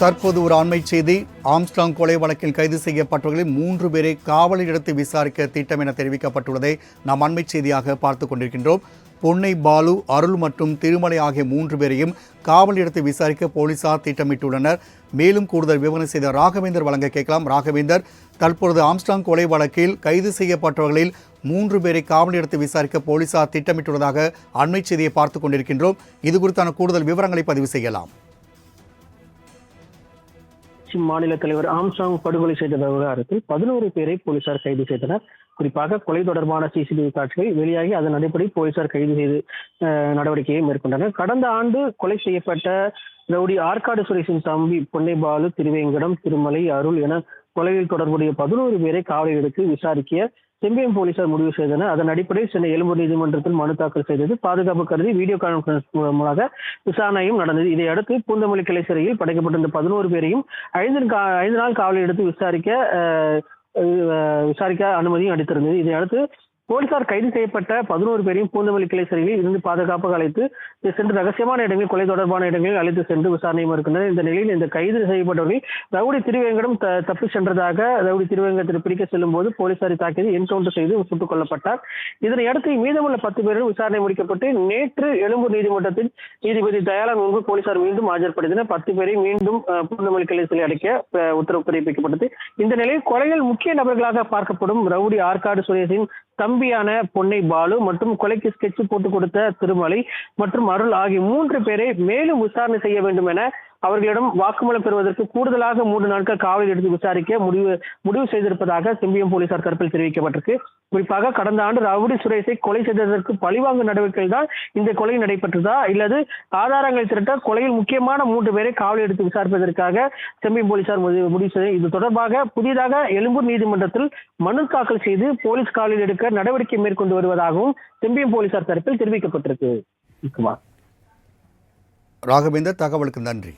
தற்போது ஒரு ஆண்மை செய்தி. ஆம்ஸ்டாங் கொலை வழக்கில் கைது செய்யப்பட்டவர்களில் மூன்று பேரை காவலில் எடுத்து விசாரிக்க திட்டம் என தெரிவிக்கப்பட்டுள்ளதை நாம் அண்மை செய்தியாக பார்த்து கொண்டிருக்கின்றோம். பொன்னை பாலு அருள் மற்றும் திருமலை ஆகிய மூன்று பேரையும் காவல் எடுத்து விசாரிக்க போலீசார் திட்டமிட்டுள்ளனர். மேலும் கூடுதல் விவரம் செய்த ராகவேந்தர் வழங்க கேட்கலாம். ராகவேந்தர் தற்பொழுது ஆம்ஸ்டாங் கொலை வழக்கில் கைது செய்யப்பட்டவர்களில் மூன்று பேரை காவல் எடுத்து விசாரிக்க போலீசார் திட்டமிட்டுள்ளதாக அண்மை செய்தியை பார்த்து கொண்டிருக்கின்றோம். இது குறித்தான கூடுதல் விவரங்களை பதிவு செய்யலாம். மாநில தலைவர் ஆம்சாங் படுகொலை செய்த விவகாரத்தில் பதினோரு பேரை போலீசார் கைது செய்தனர். குறிப்பாக கொலை தொடர்பான சிசிடிவி காட்சிகள் வெளியாகி அதன் அடிப்படை போலீசார் கைது செய்து நடவடிக்கையை மேற்கொண்டனர். கடந்த ஆண்டு கொலை செய்யப்பட்ட ரவுடி ஆற்காடு சுரேஷின் தம்பி பொன்னைபாலு திருவேங்கடம் திருமலை அருள் என கொலையில் தொடர்புடைய பதினோரு பேரை காவலில் எடுத்து விசாரிக்க செம்பியம் போலீசார் முடிவு செய்தனர். அதன் அடிப்படையில் சென்னை எழும்பூர் நீதிமன்றத்தில் மனு தாக்கல் செய்தது. பாதுகாப்பு கருதி வீடியோ கான்பரன்ஸ் மூலமாக விசாரணையும் நடந்தது. இதையடுத்து பூந்தமல்லி கிளை சிறையில் படைக்கப்பட்டிருந்த பதினோரு பேரையும் ஐந்து கா- ஐந்து நாள் காவலில் எடுத்து விசாரிக்க விசாரிக்க அனுமதியும் அளித்திருந்தது. இதையடுத்து போலீசார் கைது செய்யப்பட்ட பதினோரு பேரையும் பூந்தமல்லி கிளை சிறையில் இருந்து பாதுகாப்பாக அழைத்து சென்று ரகசியமான இடங்களில் கொலை தொடர்பான இடங்களில் அழைத்து சென்று விசாரணை மேற்கொண்டனர். இந்த நிலையில் இந்த கைது செய்யப்பட்டவர்கள் ரவுடி திருவேங்கடம் தப்பி சென்றதாக ரவுடி திருவேங்கடத்தில் பிடிக்க செல்லும் போது போலீசாரை தாக்கியது என்கவுண்டர் செய்து சுட்டுக் கொல்லப்பட்டார். இதனையடுத்து மீதமுள்ள பத்து பேரும் விசாரணை முடிக்கப்பட்டு நேற்று எழும்பூர் நீதிமன்றத்தில் நீதிபதி தயாளன் முன்பு போலீசார் மீண்டும் ஆஜர்படுத்தினர். பத்து பேரை மீண்டும் பூந்தமல்லி கிளை சிலை அடைக்க உத்தரவு பிறப்பிக்கப்பட்டது. இந்த நிலையில் கொலையில் முக்கிய நபர்களாக பார்க்கப்படும் ரவுடி ஆற்காடு சுரேஷின் தம்பியான பொன்னை பாலு மற்றும் கொலைக்கு ஸ்கெட்ச் போட்டு கொடுத்த திருமலை மற்றும் அருள் ஆகிய மூன்று பேரை மேலும் விசாரணை செய்ய வேண்டும் என அவர்களிடம் வாக்குமூலம் பெறுவதற்கு கூடுதலாக மூன்று நாட்கள் காவலில் எடுத்து விசாரிக்க முடிவு முடிவு செய்திருப்பதாக செம்பியம் போலீசார் தரப்பில் தெரிவிக்கப்பட்டிருக்கு. குறிப்பாக கடந்த ஆண்டு ரவுடி சுரேஷை கொலை செய்ததற்கு பழிவாங்கு நடவடிக்கைகள் தான் இந்த கொலை நடைபெற்றதா? இல்லது ஆதாரங்களை திரட்ட கொலையில் முக்கியமான மூன்று பேரை காவலில் எடுத்து விசாரிப்பதற்காக செம்பியம் போலீசார் முடிவு செய்து இது தொடர்பாக புதிதாக எழும்பூர் நீதிமன்றத்தில் மனு தாக்கல் செய்து போலீஸ் காவலில் எடுக்க நடவடிக்கை மேற்கொண்டு வருவதாகவும் செம்பியம் போலீசார் தரப்பில் தெரிவிக்கப்பட்டிருக்கு. ராகவேந்தர் தகவலுக்கு நன்றி.